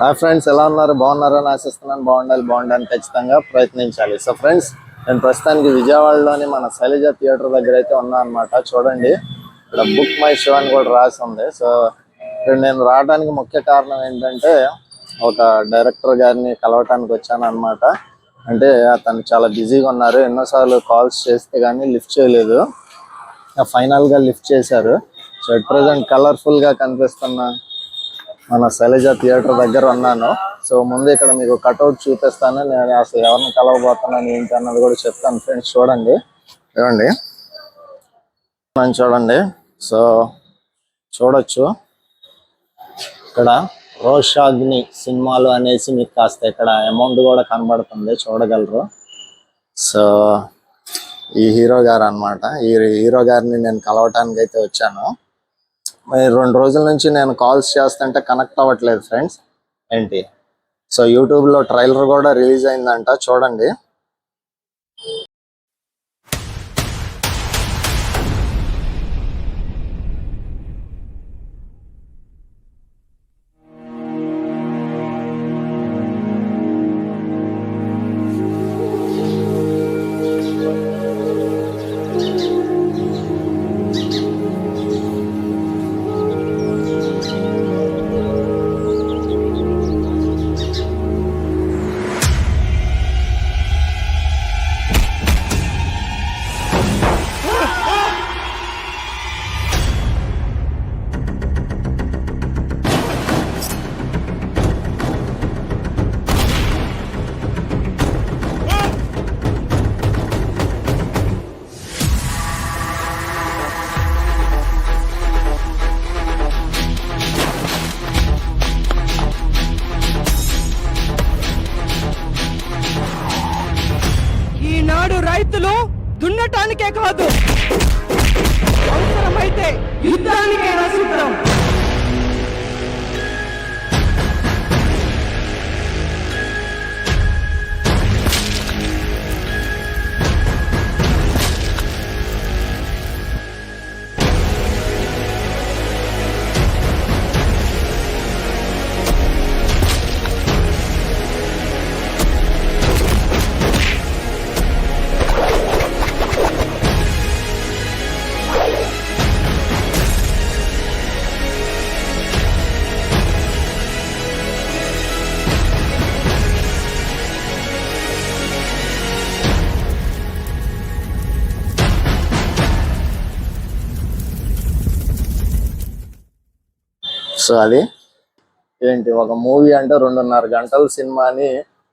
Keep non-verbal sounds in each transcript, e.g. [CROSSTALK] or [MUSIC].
Hi friends ఎలా ఉన్నారు? బాగున్నారని ఆశిస్తున్నాను. బాగుండాలి బాగుండాలని ఖచ్చితంగా ప్రయత్నించాలి. సో ఫ్రెండ్స్ నేను ప్రస్తుతానికి విజయవాడలోని మన శైలజ థియేటర్ దగ్గర అయితే ఉన్నా అనమాట చూడండి ఇక్కడ బుక్ మై షో అని కూడా రాసి ఉంది. సో ఇక్కడ నేను రావడానికి ముఖ్య కారణం ఏంటంటే ఒక డైరెక్టర్ గారిని కలవటానికి వచ్చాను అనమాట అంటే అతను చాలా బిజీగా ఉన్నారు. ఎన్నోసార్లు కాల్స్ చేస్తే కానీ లిఫ్ట్ చేయలేదు. ఫైనల్గా లిఫ్ట్ చేశారు. సో ఎట్ ప్రజెంట్ కలర్ఫుల్గా కనిపిస్తున్న మన శైలజ థియేటర్ దగ్గర ఉన్నాను. సో ముందు ఇక్కడ మీకు కట్అవుట్ చూపిస్తాను. నేను అసలు ఎవరిని కలవబోతున్నాను ఏంటి అన్నది కూడా చెప్తాను. ఫ్రెండ్స్ చూడండి. చూడండి. మనం చూడండి. సో చూడొచ్చు. ఇక్కడ రోషాగ్ని సినిమాలు అనేసి మీకు కాస్త ఇక్కడ అమౌంట్ కూడా కనబడుతుంది. చూడగలరు. సో ఈ హీరో గారు అన్నమాట. ఈ హీరో గారిని నేను కలవటానికి అయితే వచ్చాను. రెండు రోజుల నుంచి నేను కాల్స్ చేస్తుంటే కనెక్ట్ అవ్వట్లేదు ఫ్రెండ్స్ ఏంటి? సో యూట్యూబ్లో ట్రైలర్ కూడా రిలీజ్ అయిందంట చూడండి. సో అది ఏంటి ఒక మూవీ అంటే రెండున్నర గంటల సినిమాని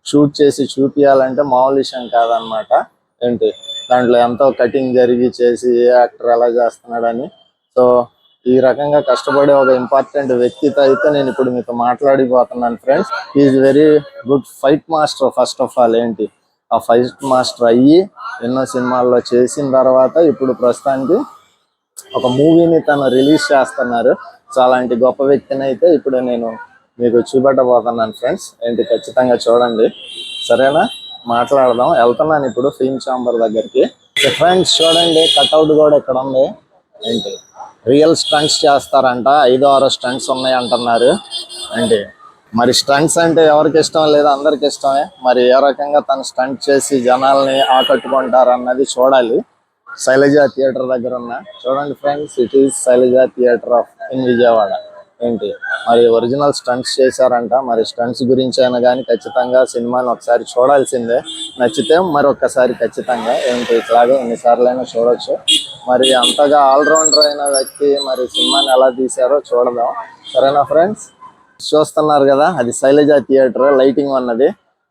షూట్ చేసి చూపియాలంటే మామూలు విషయం కాదనమాట ఏంటి దాంట్లో ఎంతో కటింగ్ జరిగి చేసి ఏ యాక్టర్ ఎలా చేస్తున్నాడని. సో ఈ రకంగా కష్టపడే ఒక ఇంపార్టెంట్ వ్యక్తితో అయితే నేను ఇప్పుడు మీతో మాట్లాడిపోతున్నాను friends. Is very good fight master first of all ఏంటి ఆ ఫైట్ మాస్టర్ అయ్యి ఎన్నో సినిమాల్లో చేసిన తర్వాత ఇప్పుడు ప్రస్తుతానికి ఒక మూవీని తను రిలీజ్ చేస్తున్నారు. సో అలాంటి గొప్ప వ్యక్తిని అయితే ఇప్పుడు నేను మీకు చూపెట్టబోతున్నాను ఫ్రెండ్స్ ఏంటి ఖచ్చితంగా చూడండి. సరేనా? మాట్లాడదాం. వెళ్తున్నాను ఇప్పుడు ఫిల్మ్ ఛాంబర్ దగ్గరికి. ఫ్రెండ్స్ చూడండి కట్అవుట్ కూడా ఇక్కడ ఉంది. ఏంటి? రియల్ స్టంట్స్ చేస్తారంట. ఐదు ఆరు స్టంట్స్ ఉన్నాయి అంటున్నారు ఏంటి? మరి స్టంట్స్ అంటే ఎవరికి ఇష్టం లేదు? అందరికి ఇష్టమే. మరి ఏ రకంగా తను స్టంట్ చేసి జనాల్ని ఆకట్టుకుంటారు అన్నది చూడాలి. శైలజ థియేటర్ దగ్గర ఉన్న. చూడండి friends it is Shailaja theatre of in Vijayawada. ఏంటి? మరి ఒరిజినల్ స్టంట్స్ చేశారంట. మరి స్టంట్స్ గురించి అయినా కానీ ఖచ్చితంగా సినిమాని ఒకసారి చూడాల్సిందే. నచ్చితే మరి ఒక్కసారి ఖచ్చితంగా ఏంటి? ఇట్లాగే ఎన్నిసార్లు అయినా చూడొచ్చు. మరి అంతగా ఆల్రౌండర్ అయిన వ్యక్తి మరి సినిమాని ఎలా తీశారో చూడదాం. సరేనా ఫ్రెండ్స్? చూస్తున్నారు కదా అది శైలజ థియేటర్ లైటింగ్ ఉన్నది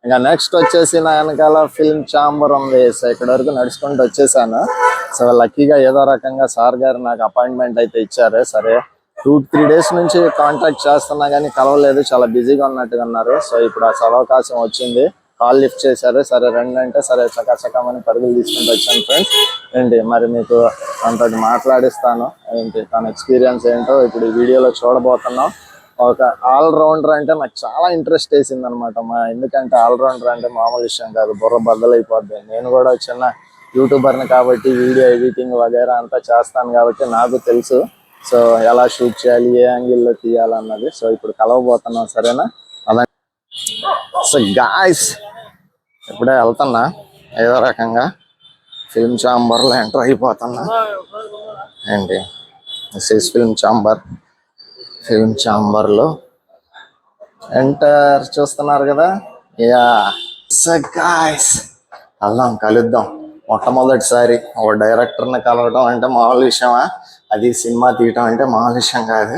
ఇంకా నెక్స్ట్ వచ్చేసి నా వెనకాల ఫిల్మ్ ఛాంబర్ ఉంది. సో ఇక్కడ వరకు నడుచుకుంటూ వచ్చేసాను. సో లక్కీగా ఏదో రకంగా సార్ గారు నాకు అపాయింట్మెంట్ అయితే ఇచ్చారు. సరే టూ త్రీ డేస్ నుంచి కాంటాక్ట్ చేస్తున్నా కానీ కలవలేదు. చాలా బిజీగా ఉన్నట్టుగా ఉన్నారు. సో ఇప్పుడు ఆ సదవకాశం వచ్చింది. కాల్ లిఫ్ట్ చేశారు. సరే రండి అంటే సరే చకాచకమని పరుగులు తీసుకుంటూ వచ్చాను ఫ్రెండ్స్ ఏంటి మరి మీకు తనతో మాట్లాడిస్తాను. ఏంటి తన ఎక్స్పీరియన్స్ ఏంటో ఇప్పుడు ఈ వీడియోలో చూడబోతున్నాం. ఒక ఆల్ రౌండర్ అంటే నాకు చాలా ఇంట్రెస్ట్ వేసింది అనమాట మా ఎందుకంటే ఆల్ రౌండర్ అంటే మామూలు విషయం కాదు బుర్ర బద్దలైపోద్ది. నేను కూడా చిన్న యూట్యూబర్ని కాబట్టి వీడియో ఎడిటింగ్ వగైరా అంతా చేస్తాను కాబట్టి నాకు తెలుసు. సో ఎలా షూట్ చేయాలి ఏ యాంగిల్లో తీయాలన్నది. సో ఇప్పుడు కలవబోతున్నాం సరేనా? అలా సో గాయస్ ఇప్పుడే వెళ్తున్నా. ఏదో రకంగా ఫిల్మ్ ఛాంబర్లో ఎంటర్ అయిపోతున్నా. ఏంటి? This is film chamber film ఛాంబర్లో. ఎంటర్ చూస్తున్నారు కదా? యా గాయస్ వెళ్దాం కలుద్దాం. మొట్టమొదటిసారి ఓ డైరెక్టర్ని కలవడం అంటే మామూలు విషయమా అది సినిమా తీయటం అంటే మామూలు విషయం కాదు.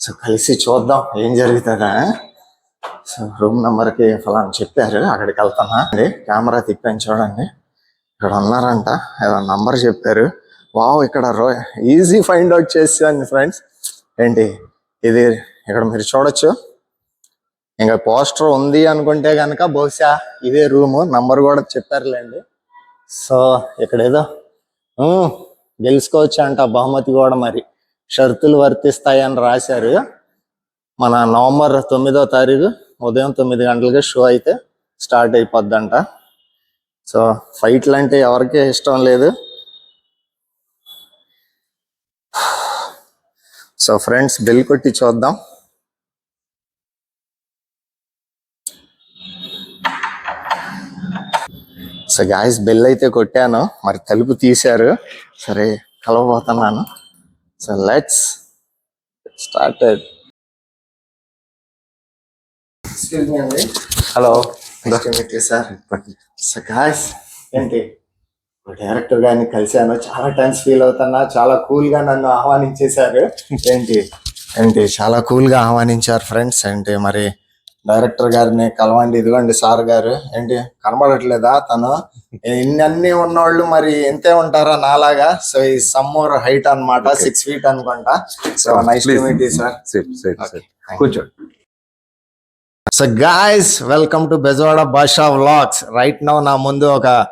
సో కలిసి చూద్దాం ఏం జరుగుతుందా? సో రూమ్ నెంబర్కి ఫలాని చెప్పారు అక్కడికి వెళ్తానా అండి కెమెరా తిప్పాను చూడండి. ఇక్కడ ఉన్నారంట ఏదో నంబర్ చెప్పారు. వావ్ ఇక్కడ రో ఈజీ ఫైండ్ అవుట్ చేసాను ఫ్రెండ్స్ ఏంటి? ఇది ఇక్కడ మీరు చూడొచ్చు. ఇంకా పోస్టర్ ఉంది అనుకుంటే కనుక బహుశా ఇదే రూము నంబర్ కూడా చెప్పారులేండి. సో ఇక్కడ ఏదో గెలుచుకోవచ్చు అంట బహుమతి కూడా మరి. షరతులు వర్తిస్తాయని రాశారు. మన నవంబర్ తొమ్మిదో తారీఖు ఉదయం తొమ్మిది గంటలకి షో అయితే స్టార్ట్ అయిపోద్దంట. సో ఫైట్లు అంటే ఎవరికీ ఇష్టం లేదు. సో ఫ్రెండ్స్ బెల్ కొట్టి చూద్దాం. సో గాయస్ బెల్ అయితే కొట్టాను. మరి తలుపు తీశారు. సరే కలవబోతున్నాను. So let's started hello sir so guys ఏంటి డైరెక్టర్ గారిని కలిశాను. చాలా టైమ్స్ ఫీల్ అవుతున్నా. చాలా కూల్గా నన్ను ఆహ్వానించేశారు. ఏంటి? ఏంటి? చాలా కూల్గా ఆహ్వానించారు ఫ్రెండ్స్. ఏంటి? మరి డైరెక్టర్ గారిని కలవండి. ఇదిగోండి సార్ గారు. ఏంటి? కనబడట్లేదా తను? ఇన్ని ఉన్నోళ్ళు మరి ఎంతే ఉంటారా నాలాగా? సో ఈ సమ్మోర్ హైట్ అన్నమాట. సిక్స్ ఫీట్ అనుకుంటా. So nice to Please. Meet sir కూర్చోండి. So guys welcome to Bezawada Bhasha vlogs right now నా ముందు ఒక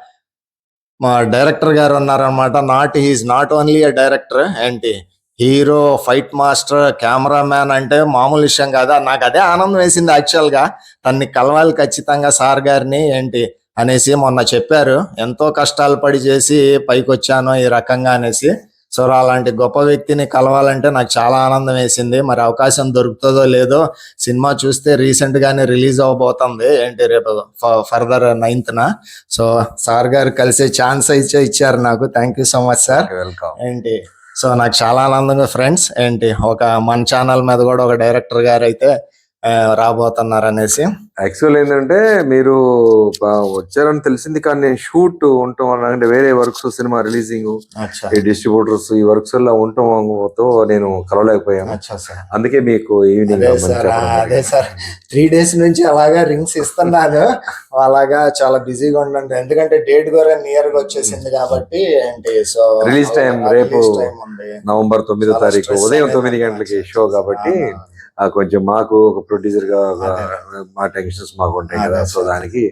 మా డైరెక్టర్ గారు ఉన్నారనమాట not he's not only a director ఏంటి hero fight master camera man అంటే మామూలు విషయం కాదా. నాకు అదే ఆనందం వేసింది యాక్చువల్గా తన్ని కలవాలి ఖచ్చితంగా సార్ గారిని ఏంటి అనేసి మొన్న చెప్పారు. ఎంతో కష్టాలు పడి చేసి పైకి వచ్చాను ఈ రకంగా అనేసి. సో అలాంటి గొప్ప వ్యక్తిని కలవాలంటే నాకు చాలా ఆనందం వేసింది. మరి అవకాశం దొరుకుతుందో లేదో సినిమా చూస్తే రీసెంట్ గానే రిలీజ్ అవబోతుంది. ఏంటి రేపు ఫర్దర్ నైన్త్ న? సో సార్ గారు కలిసే ఛాన్స్ అయితే ఇచ్చారు నాకు. Thank you so much sir. Welcome ఏంటి? సో నాకు చాలా ఆనందంగా ఫ్రెండ్స్ ఏంటి? ఒక మన ఛానల్ మీద కూడా ఒక డైరెక్టర్ గారు అయితే ఆ, రాబోతున్నారు అనేసి యాక్చువల్ ఏంటంటే మీరు వచ్చారని తెలిసింది కానీ నేను షూట్ ఉంటాం అన్న- అంటే వేరే వర్క్స్ సినిమా రిలీజింగ్ ఈ డిస్ట్రిబ్యూటర్స్ ఈ వర్క్స్లో ఉండటంతో నేను కలవలేకపోయాను. అందుకే మీకు ఈవినింగ్ అదే సార్ ఆ, అదే సార్. త్రీ డేస్ నుంచి అలాగా రింగ్స్ ఇస్తున్నాను. అలాగా చాలా బిజీగా ఉండండి. ఎందుకంటే డేట్ కూడా నియర్గా వచ్చేసింది కాబట్టి ఏంటి సో Release time రేపు నవంబర్ తొమ్మిదో తారీఖు ఉదయం తొమ్మిది గంటలకి. షో కాబట్టి కొంచెం మాకు ఒక ప్రొడ్యూసర్గా మా టెన్షన్స్ మాకు ఉంటాయి కదా సో. దానికి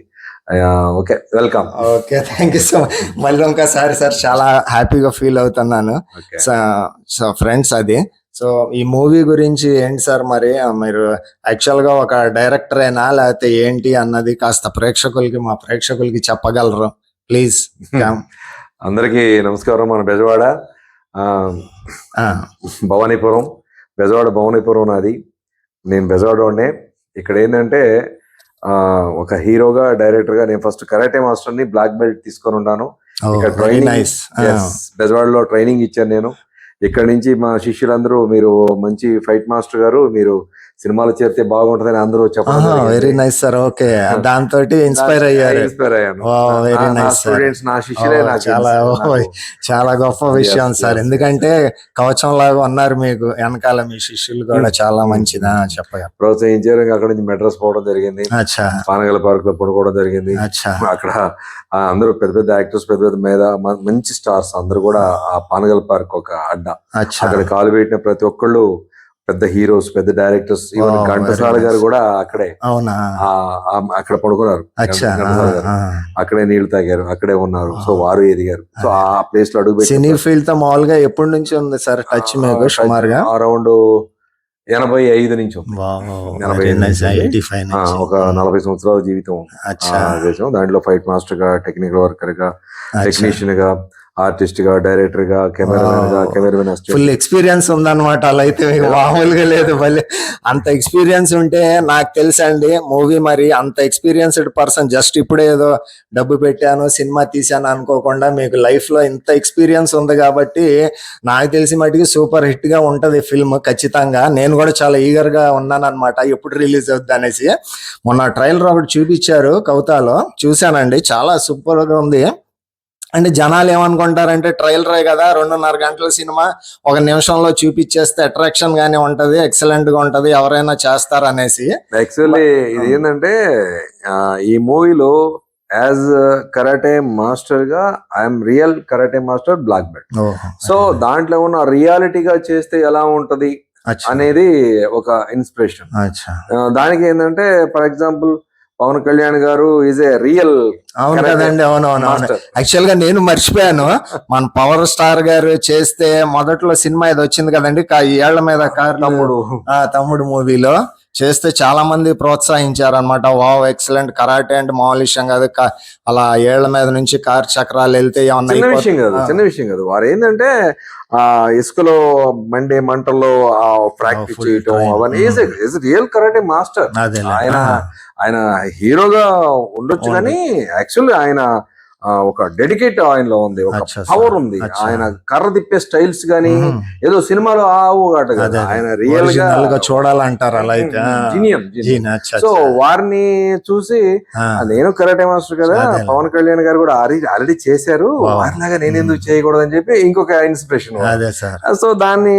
okay welcome okay thank you so much మళ్ళీ ఇంకోసారి సార్ చాలా హ్యాపీగా ఫీల్ అవుతున్నాను. సో ఫ్రెండ్స్ అది. సో ఈ మూవీ గురించి ఏంటి సార్ మరి? మీరు యాక్చువల్గా ఒక డైరెక్టర్ అయినా లేకపోతే ఏంటి అన్నది కాస్త ప్రేక్షకులకి మా ప్రేక్షకులకి చెప్పగలరు. ప్లీజ్ [LAUGHS] అందరికీ నమస్కారం. మన బెజవాడ భవానీపురం బెజవాడ భవానీపురం నాది. నేను బెజవాడలోనే ఇక్కడ ఏంటంటే ఆ, ఒక హీరోగా డైరెక్టర్గా నేను ఫస్ట్ కరాటే మాస్టర్ని బ్లాక్ బెల్ట్ తీసుకొని ఉన్నాను. ఇక్కడ నైస్. Yes, బెజవాడలో ట్రైనింగ్ ఇచ్చాను నేను. ఇక్కడ నుంచి మా శిష్యులందరూ మీరు మంచి ఫైట్ మాస్టర్ గారు మీరు సినిమాలు చేరితే బాగుంటుందని అందరూ వెరీ నైస్ సార్ ఓకే దాంతో ఇన్స్పైర్ అయ్యారు. ఇన్స్పైర్ అయ్యాను. Wow, very నా- నా nice, sir. స్టూడెంట్స్ నా శిష్యులే Oh, చాలా చాలా గొప్ప విషయం సార్ ఎందుకంటే కవచం లాగా ఉన్నారు మీకు వెనకాల మీ శిష్యులు కూడా చాలా మంచిదా చెప్పగా ప్రోత్సహించారు. అక్కడ నుంచి మెడ్రాస్ పోవడం జరిగింది. పానగల పార్క్లో పడుకోవడం జరిగింది. అక్కడ అందరూ పెద్ద పెద్ద యాక్టర్స్ పెద్ద పెద్ద మీద మంచి స్టార్స్ అందరూ కూడా ఆ పానగల్ పార్క్ ఒక అడ్డ. అక్కడ కాలు పెట్టిన ప్రతి ఒక్కళ్ళు పెద్ద హీరోస్ పెద్ద డైరెక్టర్స్ ఈవెన్ ఘంటసాల గారు. కూడా అక్కడే. అవునా? అక్కడ పడుకున్నారు. అచ్చా ఘంటసాల గారు. అక్కడే నీళ్ళు తాగారు అక్కడే ఉన్నారు. సో వారు ఎదిగారు. సో ఆ ప్లేస్లో అడుగు సినీ ఫీల్డ్తో మామూలుగా ఎప్పటి నుంచి ఉంది సార్ టచ్ మీకు సుమారుగా? అరౌండ్ ఎనభై ఐదు నుంచి ఒక నలభై సంవత్సరాల జీవితం చేసాం దాంట్లో ఫైట్ మాస్టర్గా టెక్నికల్ వర్కర్గా టెక్నీషియన్గా ఆర్టిస్ట్గా డైరెక్టర్గా కెమెరామెన్గా. కెమెరామెన్ ఫుల్ ఎక్స్పీరియన్స్ ఉందన్నమాట అలా అయితే. [LAUGHS] మీకు మామూలుగా లేదు మళ్ళీ అంత ఎక్స్పీరియన్స్ ఉంటే నాకు తెలుసండి మూవీ మరి అంత ఎక్స్పీరియన్స్డ్ పర్సన్ జస్ట్ ఇప్పుడే ఏదో డబ్బు పెట్టాను సినిమా తీశాను అనుకోకుండా మీకు లైఫ్లో ఇంత ఎక్స్పీరియన్స్ ఉంది కాబట్టి నాకు తెలిసి మటుకు సూపర్ హిట్గా ఉంటది ఫిల్మ్ ఖచ్చితంగా. నేను కూడా చాలా ఈగర్గా ఉన్నాను అనమాట ఎప్పుడు రిలీజ్ అవుద్ది అనేసి. మొన్న ట్రైలర్ ఒకటి చూపించారు కవితాలో చూశానండి చాలా సూపర్గా ఉంది. అంటే జనాలు ఏమనుకుంటారంటే ట్రైలరే కదా రెండున్నర గంటల సినిమా ఒక నిమిషంలో చూపించేస్తే అట్రాక్షన్ గానే ఉంటది ఎక్సలెంట్గా ఉంటది ఎవరైనా చేస్తారు అనేసి. యాక్చువల్లీ ఇది ఏంటంటే ఈ మూవీలో యాజ్ కరాటే మాస్టర్గా I'm real karate master black belt so దాంట్లో ఉన్న రియాలిటీగా చేస్తే ఎలా ఉంటది అనేది ఒక ఇన్స్పిరేషన్ దానికి ఏంటంటే ఫర్ ఎగ్జాంపుల్ పవన్ కళ్యాణ్ గారు ఈజ్ ఏ రియల్ అవును. కదండి అవును అవును అవును మాస్టర్ యాక్చువల్గా నేను మర్చిపోయాను మన పవర్ స్టార్ గారు చేస్తే మొదట్లో సినిమా ఇది వచ్చింది కదండి ఏళ్ళ మీద కార్ తమ్ముడు ఆ తమ్ముడు మూవీలో చేస్తే చాలా మంది ప్రోత్సహించారు అనమాట వావ్ ఎక్సలెంట్ కరాటే అంటే మామూలు విషయం కాదు అలా ఏళ్ళ మీద నుంచి కార్ చక్రాలు వెళ్తే చిన్న విషయం కాదు. చిన్న విషయం కాదు వారు ఏంటంటే ఆ ఇసుకలో మండే మంటల్లో ఆ ప్రాక్టీస్ full చేయటం. అవన్నీ రియల్ కరాటే మాస్టర్. ఆయన. ఆయన హీరోగా ఉండొచ్చు. కానీ యాక్చువల్లీ ఆయన ఒక డెడికేట్ ఆయనలో ఉంది ఒక. పవర్ ఉంది. ఆయన కర్ర తిప్పే స్టైల్స్ గానీ. ఏదో సినిమాలో ఆవు కాట. ఆయన రియల్గా చూడాలంటారు అలా అయితే సో. వారిని చూసి నేను కరాటే మాస్టర్ కదా. పవన్ కళ్యాణ్ గారు కూడా ఆల్రెడీ చేశారు. వారిలాగా నేను ఎందుకు చేయకూడదు అని చెప్పి ఇంకొక ఇన్స్పిరేషన్ సో దాన్ని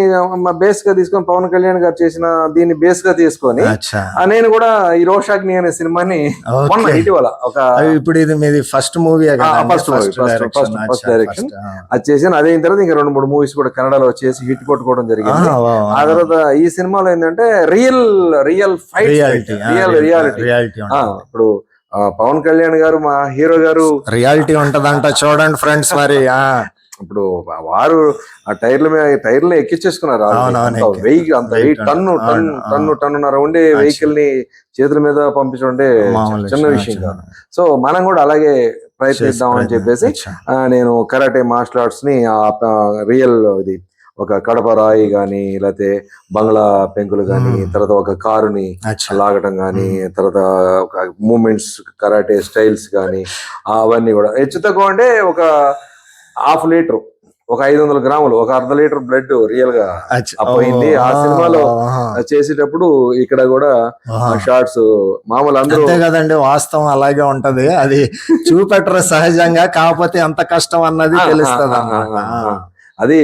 బేస్గా తీసుకొని పవన్ కళ్యాణ్ గారు చేసిన దీన్ని బేస్గా తీసుకొని నేను కూడా ఈ రోషాగ్ని అనే సినిమాని. మొన్న ఇటీవల ఒక ఇప్పుడు ఇది మీది first movie first- first direction. అది చేశాను. అదే అయిన తర్వాత ఇంకా రెండు మూడు మూవీస్ కూడా కన్నడలో చేసి హిట్ కొట్టుకోవడం జరిగింది. ఆ తర్వాత ఈ సినిమాలో ఏంటంటే real real fight reality real reality ఇప్పుడు పవన్ కళ్యాణ్ గారు మా హీరో గారు. రియాలిటీ ఉంటదంట చూడండి ఫ్రెండ్స్ మరి ఆ. ఇప్పుడు వారు ఆ టైర్ల మీద టైర్లు ఎక్కించేసుకున్నారు వెయ్యి అంత వెయ్యి టన్ను టన్ను. టన్ను టన్నున్నర ఉండే వెహికల్ని చేతుల మీద పంపించడం చిన్న విషయం కాదు. సో మనం కూడా అలాగే ప్రయత్నిద్దాం అని చెప్పేసి నేను కరాటే మార్షల్ ఆర్ట్స్ని రియల్ ఇది ఒక కడప రాయి గాని లేకపోతే బంగ్లా పెంకులు గాని Hmm. తర్వాత ఒక కారుని లాగటం గాని తర్వాత ఒక మూమెంట్స్ కరాటే స్టైల్స్ గాని అవన్నీ కూడా. హెచ్చు తక్కువ అంటే ఒక హాఫ్ లీటర్. ఒక ఐదు వందల గ్రాములు ఒక అర్ధ లీటర్ బ్లడ్ రియల్గా. అపోయింది. ఆ సినిమాలో చేసేటప్పుడు ఇక్కడ కూడా. షార్ట్స్ మామూలు అందరూ కదండి వాస్తవం అలాగే ఉంటది అది చూపెట్టరు సహజంగా కాకపోతే ఎంత కష్టం అన్నది తెలుస్తుంది. అది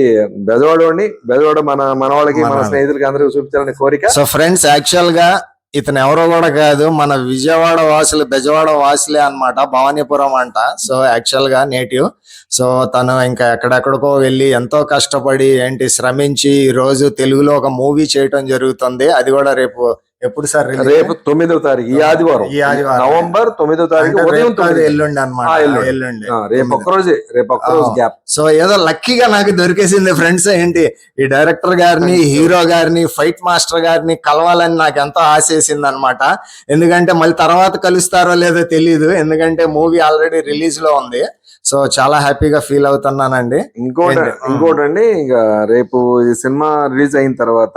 బెజవాడని బెజవాడ మన మన వాళ్ళకి మన మన- స్నేహితులకి అందరికి చూపించాలని కోరిక సో ఫ్రెండ్స్ యాక్చువల్గా ఇతను ఎవరో కూడా కాదు మన విజయవాడ వాసులు బెజవాడ వాసులే అన్నమాట భవానీపురం అంట. సో యాక్చువల్గా నేటివ్ సో తను ఇంకా ఎక్కడెక్కడికో వెళ్ళి ఎంతో కష్టపడి ఏంటి శ్రమించి ఈ రోజు తెలుగులో ఒక మూవీ చేయటం జరుగుతుంది. అది కూడా రేపు ఎప్పుడు సార్? రేపు తొమ్మిదవ తారీఖు ఈ ఆదివారం. ఈ ఆదివారం. నవంబర్ తొమ్మిదవ తారీఖు ఉదయం ఎల్లుండి అనమాట ఎల్లుండి. రేపు రోజే రేపు ఒక్క రోజు ఆ. గ్యాప్. సో ఏదో లక్కీగా నాకు దొరికేసింది ఫ్రెండ్స్ ఏంటి? ఈ డైరెక్టర్ గారిని హీరో గారిని ఫైట్ మాస్టర్ గారిని కలవాలని నాకు ఎంతో ఆశేసింది అనమాట ఎందుకంటే మళ్ళీ తర్వాత కలుస్తారో లేదో తెలియదు ఎందుకంటే మూవీ ఆల్రెడీ రిలీజ్లో ఉంది. సో చాలా హ్యాపీగా ఫీల్ అవుతున్నానండి. ఇంకోటి. ఇంకోటండి ఇంకా రేపు ఈ సినిమా రిలీజ్ అయిన తర్వాత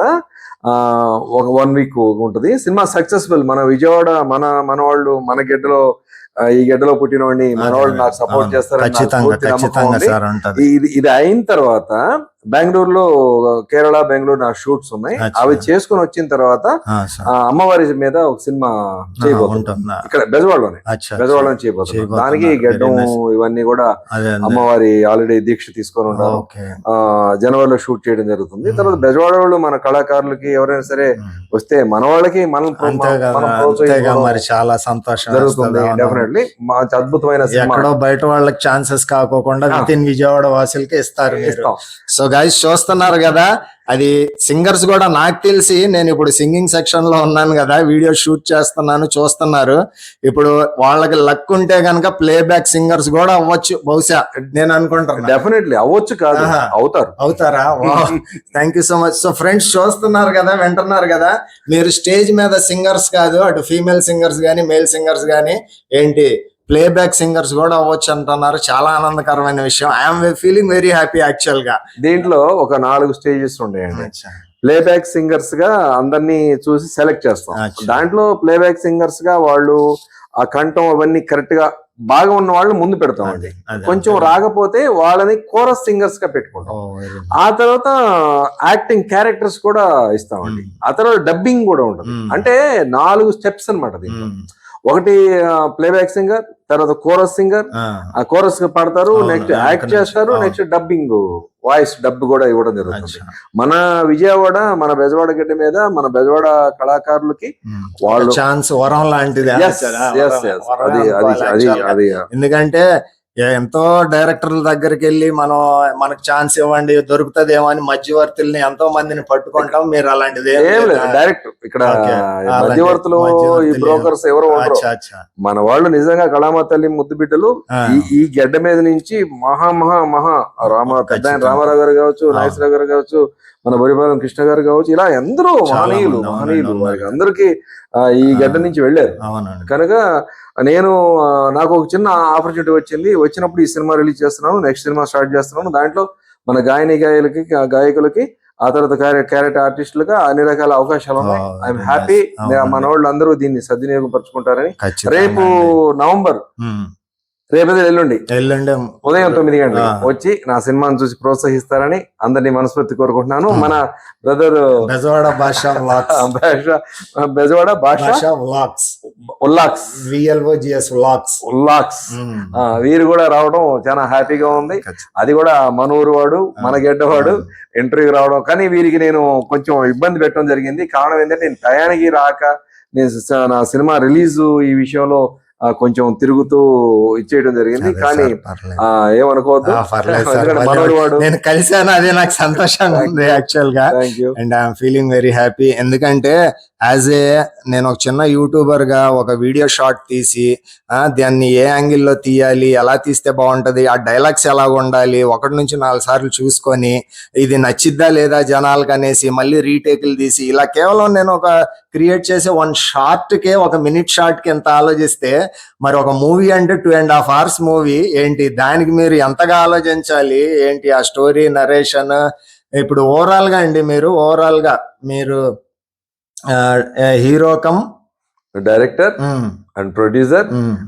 ఒక వన్ వీక్ ఉంటది. సినిమా సక్సెస్ఫుల్ మన విజయవాడ మన మన వాళ్ళు మన గెడ్డలో ఈ గెడ్డలో పుట్టిన వాడిని మన వాళ్ళు నాకు సపోర్ట్. చేస్తారని ఇది ఇది అయిన తర్వాత బెంగళూరులో కేరళ బెంగళూరు నా షూట్స్ ఉన్నాయి. అవి చేసుకొని వచ్చిన తర్వాత అమ్మవారి మీద ఒక సినిమా ఉంటుందా. ఇక్కడ బెజవాడలోనే. దానికి గడ్డం. ఇవన్నీ కూడా. అమ్మవారి ఆల్రెడీ దీక్ష తీసుకొని ఆ జనవరిలో షూట్ చేయడం జరుగుతుంది. తర్వాత బెజవాడ వాళ్ళు మన కళాకారులకి ఎవరైనా సరే వస్తే మన వాళ్ళకి మనం మరి చాలా సంతోషం జరుగుతుంది. డెఫినెట్లీ అద్భుతమైన సినిమా. ఎక్కడో బయట వాళ్ళకి ఛాన్సెస్ కాకోకుండా. విత్ ఇన్ విజయవాడ వాసులకి ఇస్తారు సో గైస్ చూస్తున్నారు కదా అది సింగర్స్ కూడా నాకు తెలిసి నేను ఇప్పుడు సింగింగ్ సెక్షన్లో ఉన్నాను కదా వీడియో షూట్ చేస్తున్నాను చూస్తున్నారు. ఇప్పుడు వాళ్ళకి లక్ ఉంటే గనక ప్లే బ్యాక్ సింగర్స్ కూడా అవ్వచ్చు బహుశా. నేను అనుకుంటున్నా. డెఫినెట్లీ అవ్వచ్చు కాదు. అవుతారు. అవుతారా? Thank you so much so friends చూస్తున్నారు కదా వింటున్నారు కదా మీరు స్టేజ్ మీద సింగర్స్ కాదు అటు ఫీమేల్ సింగర్స్ గానీ మేల్ సింగర్స్ గానీ ఏంటి? ప్లేబ్యాక్ సింగర్స్ కూడా అవ్వచ్చు అంటున్నారు. చాలా ఆనందకరమైన విషయం. ఐఎమ్ ఫీలింగ్ వెరీ హ్యాపీ యాక్చువల్గా. దీంట్లో ఒక నాలుగు స్టేజెస్ ఉంటాయండి. ప్లేబ్యాక్ సింగర్స్గా అందరినీ చూసి సెలెక్ట్ చేస్తాం. దాంట్లో ప్లేబ్యాక్ సింగర్స్గా వాళ్ళు ఆ కంఠం అవన్నీ కరెక్ట్గా బాగా ఉన్న వాళ్ళు ముందు పెడతామండి కొంచెం రాకపోతే వాళ్ళని కోరస్ సింగర్స్గా పెట్టుకుంటాం. ఆ తర్వాత యాక్టింగ్ క్యారెక్టర్స్ కూడా ఇస్తామండి ఆ తర్వాత డబ్బింగ్ కూడా ఉంటుంది. అంటే నాలుగు స్టెప్స్ అన్నమాట దీంట్లో. ఒకటి ప్లేబ్యాక్ సింగర్ తర్వాత కోరస్ సింగర్ ఆ. కోరస్ పాడతారు నెక్స్ట్ యాక్ట్ చేస్తారు. నెక్స్ట్ డబ్బింగ్ వాయిస్ డబ్ కూడా ఇవ్వడం జరుగుతుంది. మన విజయవాడ మన బెజవాడ గడ్డ మీద మన బెజవాడ కళాకారులకి వాళ్ళు ఛాన్స్ వరం లాంటిది. అది అది అది అది. ఎందుకంటే ఎంతో డైరెక్టర్ల దగ్గరికి వెళ్ళి మనం మనకు ఛాన్స్ ఇవ్వండి దొరుకుతుందేమో అని మధ్యవర్తుల్ని ఎంతో మందిని పట్టుకుంటాం మీరు అలాంటిది? డైరెక్ట్ ఇక్కడ మధ్యవర్తులు ఈ బ్రోకర్స్ ఎవరు. మన వాళ్ళు నిజంగా కళామ తల్లి ముద్దు బిడ్డలు. ఈ గడ్డ మీద నుంచి మహా మహా మహా రామ పెద్ద. రామారావు గారు కావచ్చు. నాగేశ్వరరావు గారు కావచ్చు మన బరిపాలెం కృష్ణ గారు కావచ్చు ఇలా ఎందరో మహనీయులు మహనీయులు అందరికీ ఈ గడ్డ నుంచి వెళ్ళారు. కనుక నేను నాకు ఒక చిన్న ఆపర్చునిటీ వచ్చింది. వచ్చినప్పుడు ఈ సినిమా రిలీజ్ చేస్తున్నాను నెక్స్ట్ సినిమా స్టార్ట్ చేస్తున్నాను. దాంట్లో మన గాయని గాయలకి గాయకులకి ఆ తర్వాత క్యారెక్టర్ ఆర్టిస్టులుగా అన్ని రకాల అవకాశాలు ఉన్నాయి. ఐఎమ్. హ్యాపీ. మన వాళ్ళు అందరూ దీన్ని సద్వినియోగపరచుకుంటారని. రేపు. November um. రేపు ఎల్లుండి. ఎల్లుండి. ఉదయం తొమ్మిది గంటలకు. వచ్చి నా సినిమాను చూసి ప్రోత్సహిస్తారని అందరినీ మనస్ఫూర్తి కోరుకుంటున్నాను. మన బ్రదర్ బెజవాడ భాష [LAUGHS] Bezawada Bhasha vlogs. ఉల్లాక్స్. VLO GS vlogs. ఉల్లాక్స్. వీరు కూడా రావడం చాలా హ్యాపీగా ఉంది. అది కూడా మన ఊరు వాడు మన గెడ్డవాడు ఇంటర్వ్యూ రావడం. కానీ వీరికి నేను కొంచెం ఇబ్బంది పెట్టడం జరిగింది. కారణం ఏంటంటే నేను టయానికి రాక నేను నా సినిమా రిలీజ్ ఈ విషయంలో కొంచెం తిరుగుతూ ఇచ్చేయడం జరిగింది. కానీ ఆ, ఏమనుకోవద్దు. నేను కలిసాను అదే నాకు సంతోషంగా ఉంది యాక్చువల్గా. And I'm feeling very happy ఎందుకంటే యాజ్ ఏ నేను ఒక చిన్న యూట్యూబర్గా ఒక వీడియో షాట్ తీసి దాన్ని ఏ యాంగిల్లో తీయాలి ఎలా తీస్తే బాగుంటుంది ఆ డైలాగ్స్ ఎలా ఉండాలి ఒకటి నుంచి నాలుగు సార్లు చూసుకొని ఇది నచ్చిద్దా లేదా జనాలకు అనేసి మళ్ళీ రీటేకులు తీసి ఇలా కేవలం నేను ఒక క్రియేట్ చేసే వన్ షార్ట్కే ఒక మినిట్ షార్ట్కి ఎంత ఆలోచిస్తే మరి ఒక మూవీ అంటే two and half hours movie ఏంటి దానికి మీరు ఎంతగా ఆలోచించాలి ఏంటి ఆ స్టోరీ నరేషన్ ఇప్పుడు ఓవరాల్గా అండి మీరు ఓవరాల్గా మీరు hero cum. Director and producer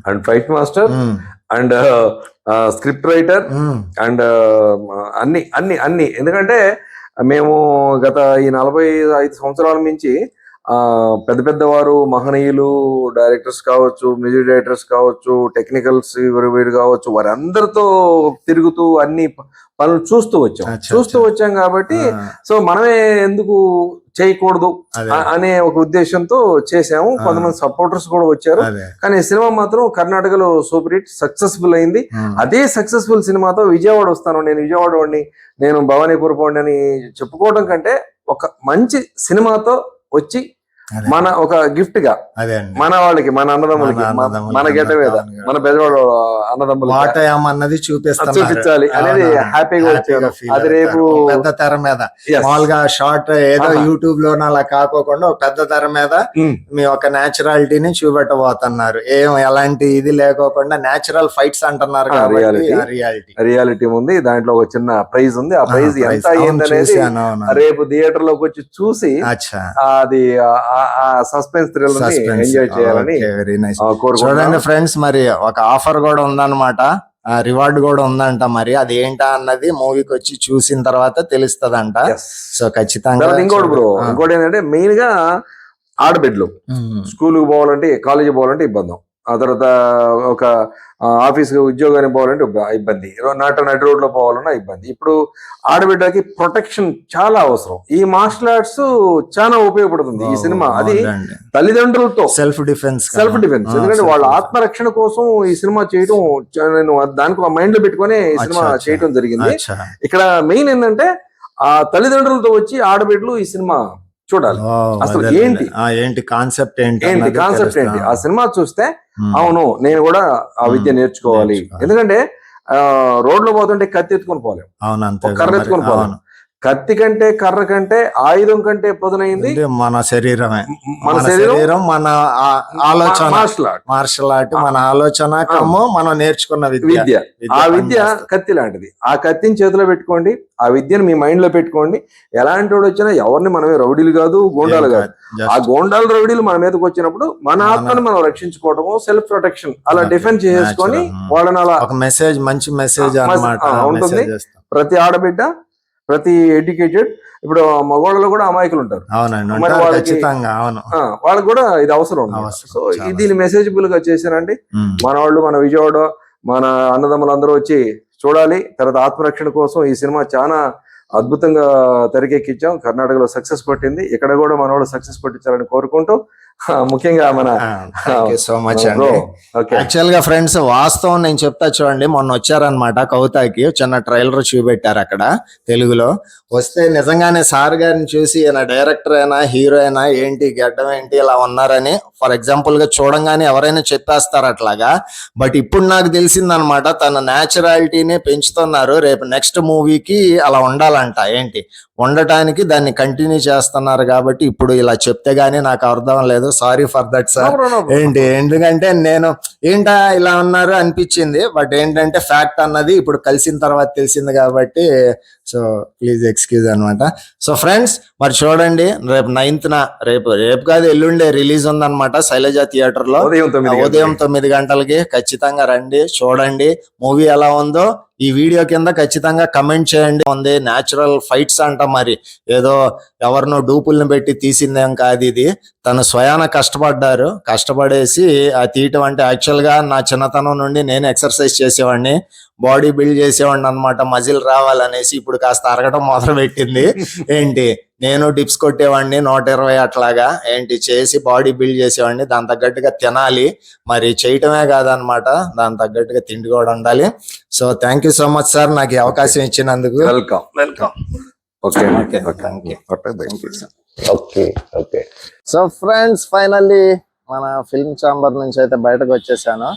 and fight master and script writer and అన్ని అన్ని అన్ని. ఎందుకంటే మేము గత ఈ నలభై ఐదు సంవత్సరాల నుంచి పెద్ద పెద్ద వారు మహనీయులు డైరెక్టర్స్ కావచ్చు మ్యూజిక్ డైరెక్టర్స్ కావచ్చు టెక్నికల్స్ వీరు వీరు కావచ్చు వారందరితో తిరుగుతూ అన్ని పనులు చూస్తూ వచ్చాం. చూస్తూ. వచ్చాం కాబట్టి సో మనమే ఎందుకు చేయకూడదు అనే ఒక ఉద్దేశంతో చేసాము. కొంతమంది సపోర్టర్స్ కూడా వచ్చారు. కానీ సినిమా మాత్రం కర్ణాటకలో సూపర్ హిట్ సక్సెస్ఫుల్ అయింది. అదే సక్సెస్ఫుల్ సినిమాతో విజయవాడ వస్తాను. నేను విజయవాడ వాడిని నేను భవానీపుర అని చెప్పుకోవడం కంటే ఒక మంచి సినిమాతో వచ్చి. మన ఒక గిఫ్ట్గా మన వాళ్ళకి మన అన్నదమ్ములకి మన అన్నదమ్ములకి, మన వాట ఏమన్నది చూపిస్తున్నారు. చూపించాలి. అనేది. హ్యాపీగా feel అది రేపు పెద్ద తెర మీద. మామూలుగా షార్ట్ ఏదో. యూట్యూబ్లో అలా కాకోకుండా పెద్ద తెర మీద ఉమ్. మీ ఒక నేచురాలిటీని చూపెట్టబోతున్నారు. ఏం ఎలాంటి ఇది లేకోకుండా నేచురల్ ఫైట్స్ అంటున్నారు. రియాలిటీ రియాలిటీ ఉంది దాంట్లో ఒక చిన్న ప్రైజ్ ఉంది. ఆ ప్రైజ్ ఎంత అయ్యింది అనేది రేపు థియేటర్లోకి వచ్చి చూసి అచ్చా. అది సస్పెన్స్ థ్రిల్ ఎంజాయ్ చేయాలని వెరీ నైస్ చూడండి ఫ్రెండ్స్ మరి ఒక ఆఫర్ కూడా ఉందన్నమాట. రివార్డ్ కూడా ఉందంట మరి. అది ఏంటా అన్నది మూవీకి వచ్చి చూసిన తర్వాత తెలుస్తదంట. సో ఖచ్చితంగా ఇంకోటి బ్రో ఆ. ఇంకోటి ఏంటంటే మెయిన్గా ఆడబిడ్డలు. ఉమ్. స్కూల్కి పోవాలంటే కాలేజీ పోవాలంటే ఇబ్బంది. ఆ తర్వాత ఒక ఆఫీస్ ఉద్యోగానికి పోవాలంటే ఇబ్బ- ఇబ్బంది. నట నటి రోడ్లో పోవాలన్నా ఇబ్బంది. ఇప్పుడు ఆడబిడ్డకి ప్రొటెక్షన్ చాలా అవసరం. ఈ మార్షల్ ఆర్ట్స్ చాలా ఉపయోగపడుతుంది ఈ సినిమా. అది. తల్లిదండ్రులతో. సెల్ఫ్ డిఫెన్స్ సెల్ఫ్ డిఫెన్స్ ఎందుకంటే వాళ్ళ ఆత్మరక్షణ కోసం ఈ సినిమా చేయడం నేను దానికి మైండ్లో పెట్టుకొని ఈ సినిమా. చేయడం జరిగింది. ఇక్కడ మెయిన్ ఏంటంటే ఆ తల్లిదండ్రులతో వచ్చి ఆడబిడ్డలు ఈ సినిమా చూడాలి అసలు ఏంటి? ఏంటి కాన్సెప్ట్ ఏంటి కాన్సెప్ట్ ఏంటి ఆ. సినిమా చూస్తే. అవును నేను కూడా ఆ విద్య. నేర్చుకోవాలి. ఎందుకంటే ఆ రోడ్లో పోతుంటే కత్తి ఎత్తుకొని పోలేం అవును అంతే ఒక కర్ర. ఎత్తుకొని పోవాలి. కత్తి కంటే కర్ర కంటే ఆయుధం కంటే పదునైంది మన శరీరమే. మన శరీరం మన ఆలోచన. మార్షల్ ఆర్ట్ మార్షల్ ఆర్ట్ మన ఆలోచన కమ్ము మనం నేర్చుకున్న విద్య. ఆ విద్య. కత్తి లాంటిది. ఆ కత్తిని చేతిలో పెట్టుకోండి ఆ విద్యను మీ మైండ్లో పెట్టుకోండి. ఎలాంటి వాడు వచ్చినా ఎవరిని మనమే రౌడీలు కాదు గోండాలు కాదు. ఆ గోండాలు రౌడీలు మన మీదకి వచ్చినప్పుడు మన మన- ఆత్మను మనం రక్షించుకోవడము సెల్ఫ్ ప్రొటెక్షన్ అలా. డిఫెన్స్ చేసుకొని. వాళ్ళని అలా మెసేజ్ మంచి మెసేజ్ ఉంటుంది. ప్రతి ఆడబిడ్డ ప్రతి ఎడ్యుకేటెడ్ ఇప్పుడు మగవాళ్ళలో కూడా అమాయకులు ఉంటారు. అవునండి వాళ్ళకి- ఖచ్చితంగా అవును. ఆ, వాళ్ళకి కూడా ఇది అవసరం సో. దీన్ని మెసేజబుల్గా చేశారండి ఉమ్. మన వాళ్ళు మన విజయవాడ మన అన్నదమ్ములందరూ వచ్చి చూడాలి. తర్వాత ఆత్మరక్షణ కోసం ఈ సినిమా చాలా అద్భుతంగా తెరకెక్కించాం. కర్ణాటకలో సక్సెస్ పట్టింది. ఇక్కడ కూడా మన వాళ్ళు సక్సెస్ పట్టించాలని కోరుకుంటూ ముఖ్యంగా మన సో మచ్ అండి. యాక్చువల్గా ఫ్రెండ్స్ వాస్తవం నేను చెప్తా చూడండి. మొన్న వచ్చారనమాట కవితకి చిన్న ట్రైలర్ చూపెట్టారు అక్కడ తెలుగులో. వస్తే నిజంగానే సార్ గారిని చూసి ఈయన డైరెక్టర్ అయినా హీరో అయినా ఏంటి గడ్డం ఏంటి ఇలా ఉన్నారని ఫర్ ఎగ్జాంపుల్గా చూడంగానే ఎవరైనా చెప్పేస్తారు అట్లాగా. బట్ ఇప్పుడు నాకు తెలిసిందనమాట తన న్యాచురాలిటీని పెంచుతున్నారు. రేపు నెక్స్ట్ మూవీకి అలా ఉండాలంట. ఏంటి? ఉండటానికి దాన్ని కంటిన్యూ చేస్తున్నారు కాబట్టి ఇప్పుడు ఇలా చెప్తే గానీ నాకు అర్థం లేదు. సారీ ఫర్ దట్ సార్ ఏంటి? ఎందుకంటే నేను ఏంటా ఇలా ఉన్నారు అనిపించింది. బట్ ఏంటంటే ఫ్యాక్ట్ అన్నది ఇప్పుడు కలిసిన తర్వాత తెలిసింది కాబట్టి సో ప్లీజ్ ఎక్స్క్యూజ్ అన్నమాట. సో ఫ్రెండ్స్ మరి చూడండి రేపు నైన్త్ న రేపు రేపు కాదు ఎల్లుండే రిలీజ్ ఉందన్నమాట శైలజ థియేటర్లో. ఉదయం. తొమ్మిది గంటలకి. ఖచ్చితంగా రండి చూడండి. మూవీ ఎలా ఉందో ఈ వీడియో కింద ఖచ్చితంగా కమెంట్ చేయండి. ఉంది న్యాచురల్ ఫైట్స్ అంట మరి. ఏదో ఎవరినో డూపుల్ని పెట్టి తీసిందేం కాదు ఇది. తను స్వయాన కష్టపడ్డారు. కష్టపడేసి ఆ తీయటం అంటే యాక్చువల్గా నా చిన్నతనం నుండి నేను ఎక్సర్సైజ్ చేసేవాడిని. బాడీ బిల్డ్ చేసేవాడిని అనమాట మజిల్ రావాలనేసి ఇప్పుడు కాస్త అరగడం మొదలు పెట్టింది. [LAUGHS] ఏంటి? నేను డిప్స్ కొట్టేవాడిని నూట ఇరవై అట్లాగా. ఏంటి? చేసి బాడీ బిల్డ్ చేసేవాడిని. దాని తగ్గట్టుగా తినాలి. మరి చేయటమే కాదనమాట దాని తగ్గట్టుగా తిండి కూడా ఉండాలి. So thank you so much sir నాకు ఈ అవకాశం ఇచ్చినందుకు. Welcome welcome okay okay. Okay okay so friends finally మన ఫిల్మ్ ఛాంబర్ నుంచి అయితే బయటకు వచ్చేసాను.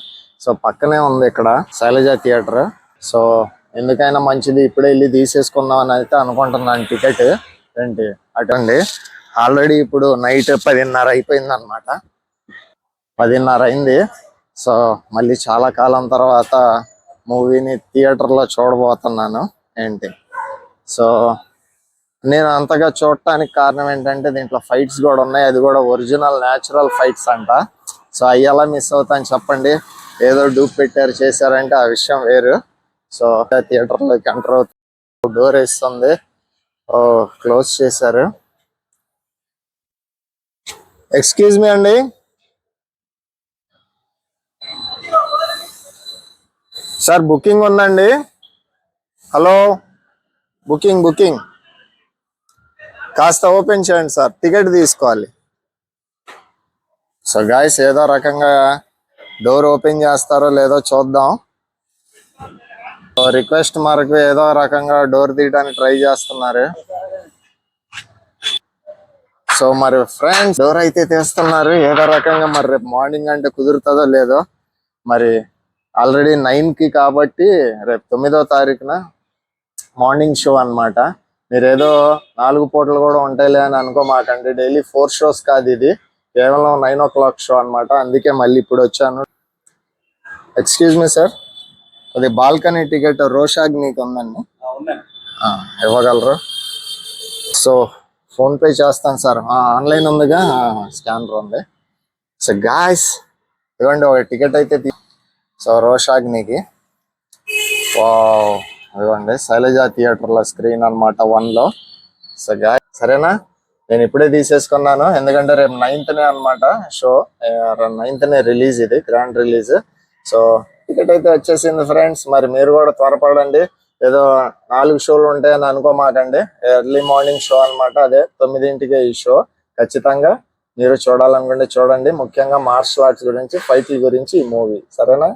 సో పక్కనే ఉంది ఇక్కడ శైలజ థియేటర్. సో ఎందుకైనా మంచిది ఇప్పుడే వెళ్ళి తీసేసుకుందాం అని అయితే అనుకుంటున్నాను టికెట్. ఏంటి? అటండి. ఆల్రెడీ ఇప్పుడు నైట్ పదిన్నర అయిపోయింది అనమాట పదిన్నర అయింది. సో మళ్ళీ చాలా కాలం తర్వాత మూవీని థియేటర్లో చూడబోతున్నాను. ఏంటి? సో నేను అంతగా చూడటానికి కారణం ఏంటంటే దీంట్లో ఫైట్స్ కూడా ఉన్నాయి. అది కూడా ఒరిజినల్ న్యాచురల్ ఫైట్స్ అంట. సో అవి ఎలా మిస్ అవుతాను చెప్పండి. ఏదో డూప్ పెట్టారు చేశారంటే ఆ విషయం వేరు. సో థియేటర్లోకి ఎంటర్ అవుతుంది డోర్ వేస్తుంది. ఓ క్లోజ్ చేశారు. ఎక్స్క్యూజ్ మీ అండి. సార్ బుకింగ్ ఉందండి. Hello booking booking. కాస్త ఓపెన్ చేయండి సార్ టికెట్ తీసుకోవాలి. సో గాయస్ ఏదో రకంగా డోర్ ఓపెన్ చేస్తారో లేదో చూద్దాం. రిక్వెస్ట్ మార్క్ ఏదో రకంగా డోర్ తీయడానికి ట్రై చేస్తున్నారు. సో మరి ఫ్రెండ్స్ డోర్ అయితే తీస్తున్నారు. ఏదో రకంగా మరి రేపు మార్నింగ్ అంటే కుదురుతుందో లేదో. మరి ఆల్రెడీ నైన్కి కాబట్టి రేపు తొమ్మిదో తారీఖున మార్నింగ్ షో అన్నమాట. మీరు ఏదో నాలుగు పూటలు కూడా ఉంటాయిలే అని అనుకోమాకండి. డైలీ ఫోర్ షోస్ కాదు ఇది. కేవలం నైన్ ఓ క్లాక్ షో అన్నమాట. అందుకే మళ్ళీ ఇప్పుడు వచ్చాను. ఎక్స్క్యూజ్ మీ సార్ అది బాల్కనీ టికెట్ రోషాగ్నికి ఉందండి? ఆ, ఇవ్వగలరు? సో ఫోన్ పే చేస్తాను సార్ ఆన్లైన్ ఉందిగా? స్కానర్ ఉంది. సో గాయస్ ఇవ్వండి ఒక టికెట్ అయితే తీ- సో రోషాగ్నికి వావ్ ఇదిగోండి శైలజ థియేటర్లో స్క్రీన్ అనమాట వన్లో. సో గాయ్ సరేనా? నేను ఇప్పుడే తీసేసుకున్నాను. ఎందుకంటే రేపు నైన్త్ నే అనమాట షో నైన్త్ నే రిలీజ్ ఇది గ్రాండ్ రిలీజ్ సో టికెట్ అయితే వచ్చేసింది ఫ్రెండ్స్ మరి మీరు కూడా త్వరపడండి. ఏదో నాలుగు షోలు ఉంటాయని అనుకోమాకండి. ఎర్లీ మార్నింగ్ షో అన్నమాట అదే. తొమ్మిదింటికే ఈ షో ఖచ్చితంగా మీరు చూడాలనుకుంటే చూడండి. ముఖ్యంగా మార్షల్ ఆర్ట్స్ గురించి ఫైట్ల గురించి ఈ మూవీ సరేనా?